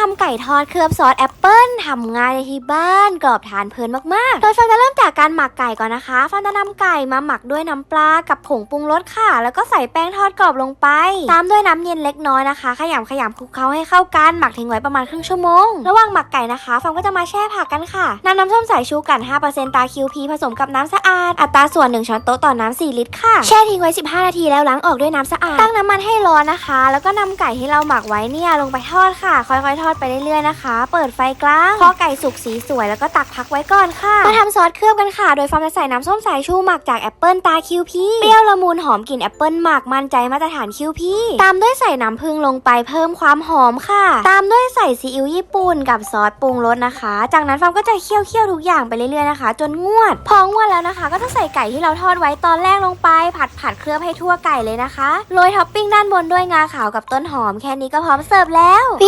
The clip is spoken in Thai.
ทำไก่ทอดเคลือบซอสแอปเปิลทำง่ายในที่บ้านกรอบทานเพลินมากๆ โดยฟางจะเริ่มจากการหมักไก่ก่อนนะคะฟางจะนำไก่มาหมักด้วยน้ำปลากับผงปรุงรสค่ะ แล้วก็ใส่แป้งทอดกรอบลงไป ตามด้วยน้ำเย็นเล็กน้อยนะคะ ขยำขยำคลุกเคล้าให้เข้ากันหมักทิ้งไว้ประมาณครึ่งชั่วโมง ระหว่างหมักไก่นะคะฟางก็จะมาแช่ผักกันค่ะนำน้ำส้มสายชูกัน 5%ตาคิวพีผสมกับน้ำสะอาด อัตราส่วน 1 ช้อนโต๊ะต่อน้ำ4ลิตรค่ะ แช่ทิ้งไว้ 15 นาทีแล้วล้างออกด้วยน้ำสะอาด ตั้งน้ำมันให้ร้อนนะคะ แล้วก็นำไก่ที่เราหมักไว้เนี่ยลงไปทอดค่ะ ค่อยๆทอดไปเรื่อยๆนะคะ เปิดไฟกลางพอไก่สุกสีสวยแล้วก็ตักพักไว้ก่อนค่ะ มาทำซอสเคลือบกันค่ะ โดยฟอร์มจะใส่น้ำส้มสายชูหมักจากแอปเปิลตาคิวพีเปรี้ยวละมุนหอมกลิ่นแอปเปิลหมักมั่นใจมาตรฐานคิวพีตามด้วยใส่น้ำผึ้งลงไปเพิ่มความหอมค่ะ ตามด้วยใส่ซีอิ๊วญี่ปุ่นกับซอสปรุงรสนะคะ จากนั้นฟอร์มก็จะเคี่ยวเคี่ยวๆทุกอย่างไปเรื่อยๆนะคะ จนงวด พองวดแล้วนะคะ ก็จะใส่ไก่ที่เราทอดไว้ตอนแรกลงไป ผัดผัดเคลือบให้ทั่วไก่เลยนะคะโรยท็อปปิ้งด้านบนด้วยงาขาวกับต้นหอมแค่นี้ก็พร้อมเสิร์ฟแล้ว